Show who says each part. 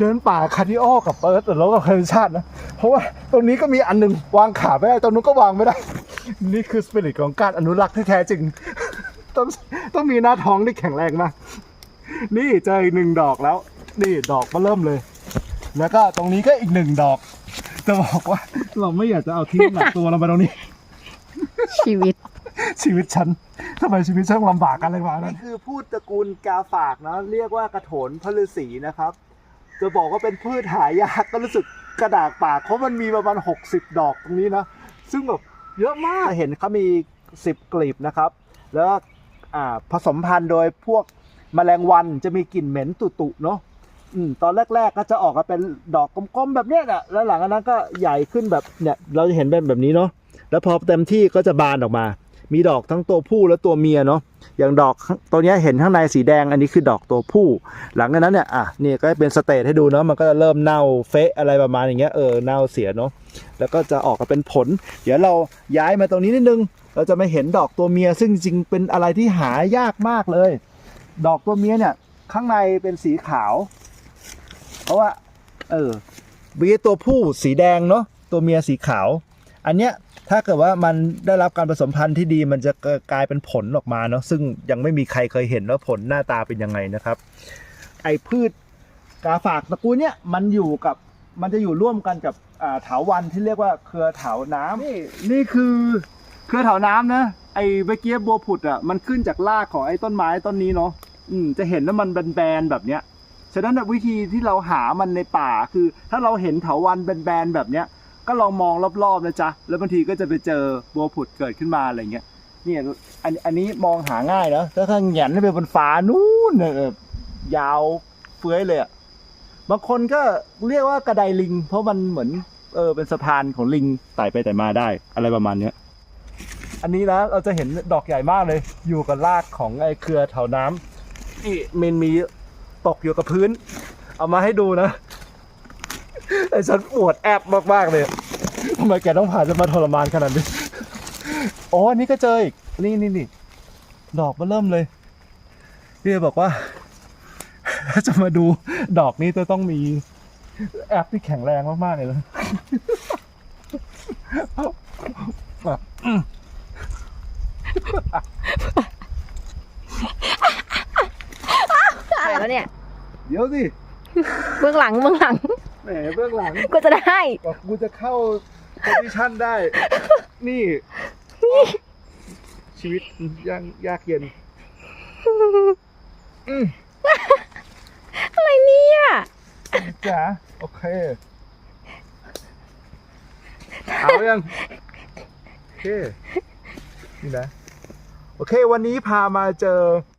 Speaker 1: เดินป่าคาร์ดิโอกับเปิร์ดแล้วก็คาร์ดิชาตินะ เพราะว่าตรงนี้ก็มีอันหนึงวางขาไม่ได้ ตรงนู้นก็วางไม่ได้ นี่คือสปิริตของการอนุรักษ์ที่แท้จริง ต้องต้องมีหน้าท้องที่แข็งแรงมาก นี่เจออีกหนึ่งดอกแล้ว นี่ดอกมาเริ่มเลย แล้วก็ตรงนี้ก็อีกหนึ่งดอก จะบอกว่าเราไม่อยากจะเอาทิ้งหนักตัวเราไปตรงนี้
Speaker 2: ชีวิต
Speaker 1: ชีวิตฉันทำไมชีวิตฉันลำบากกันเลยมานี่คือพืชตระกูลกาฝากนะ เรียกว่ากระโถนพระฤาษีนะครับ จะบอกว่าเป็นพืชหายากก็รู้สึกกระดากปากเพราะมันมีประมาณ 60 ดอกตรงนี้นะ ซึ่งแบบเยอะมากเห็นเขามี 10 กลีบนะครับ แล้วผสมพันธุ์โดยพวกแมลงวันจะมีกลิ่นเหม็นตุๆเนาะอตอนแรก ๆ ก็จะออกมาเป็นดอกกลมๆแบบเนี้ยแหละแล้วหลังจากนั้นก็ใหญ่ขึ้นแบบเนี่ยเราจะเห็นเป็นแบบนี้เนาะแล้วพอเต็มที่ก็จะบานออกมา มีดอกทั้งตัวผู้และตัวเมียเนาะอย่างดอกตัวนี้เห็นข้างในสีแดงอันนี้คือดอกตัวผู้ หลังจากนั้นเนี่ยอะนี่ก็เป็นสเตจให้ดูเนาะมันก็จะเริ่มเน่าเฟะอะไรประมาณอย่างเงี้ยเออเน่าเสียเนาะแล้วก็จะออกมาเป็นผล เดี๋ยวเราย้ายมาตรงนี้นิดนึง เราจะไม่เห็นดอกตัวเมีย ซึ่งจริงๆเป็นอะไรที่หายากมากเลย ดอกตัวเมียเนี่ยข้างในเป็นสีขาว เพราะว่าเออวีตัวผู้สีแดงเนาะตัวเมียสีขาว อันเนี้ย ถ้าเกิดว่ามันได้รับการผสมพันธุ์ที่ดีมันจะกลายเป็นผลออกมาเนาะซึ่งยังไม่มีใครเคยเห็นว่าผลหน้าตาเป็นยังไงนะครับ ไอพืชกาฝากตระกูลเนี้ยมันอยู่กับมันจะอยู่ร่วมกันกับอ่าเถาวันที่เรียกว่าเครือเถาน้ำนี่นี่คือเครือเถาน้ำนะไอเมื่อกี้บัวผุดอะมันขึ้นจากรากของไอ้ต้นไม้ต้นนี้เนาะอืมจะเห็นว่ามันแบนๆแบบเนี้ยฉะนั้นวิธีที่เราหามันในป่าคือ ถ้าเราเห็นเถาวันแบนๆแบบเนี้ย ก็ลองมองรอบๆนะจ๊ะแล้วบางทีก็จะไปเจอบัวผุดเกิดขึ้นมาอะไรเงี้ยเนี่ยอันอันนี้มองหาง่ายนะถ้าถ้าแหงนไปบนฟ้านู่นเนี่ยยาวเฟื้อยเลยอะบางคนก็เรียกว่ากระไดลิง เพราะมันเหมือนเออเป็นสะพานของลิงไต่ไปไต่มาได้อะไรประมาณเนี้ยอันนี้นะเราจะเห็นดอกใหญ่มากเลย อยู่กับรากของไอ้เครือเถาน้ำนี่มันมีตกอยู่กับพื้น เอามาให้ดูนะไอ้ฉันอวดแอบมากๆเลย ทำไมแกต้องพาจะมาทรมานขนาดนี้ อ๋ออันนี้ก็เจออีก นี่นี่นี่ ดอกมาเริ่มเลยพี่บอกว่าถ้าจะมาดูดอกนี้จะต้องมีแอปที่แข็งแรงมากๆเลยนะ
Speaker 2: ถ่ายแล้วเนี่ย
Speaker 1: เดี๋ยวสิ
Speaker 2: เบื้องหลังเบื้องหลัง
Speaker 1: แหมเบื้องหลัง
Speaker 2: ก็จะได้
Speaker 1: บอกกูจะเข้า โพซิชันได้ นี่ ชีวิตยากยากเย็นอืม
Speaker 2: อะไรเนี่ย
Speaker 1: จ๋าโอเค เอายัง โอเค นี่นะ โอเค วันนี้พามาเจอ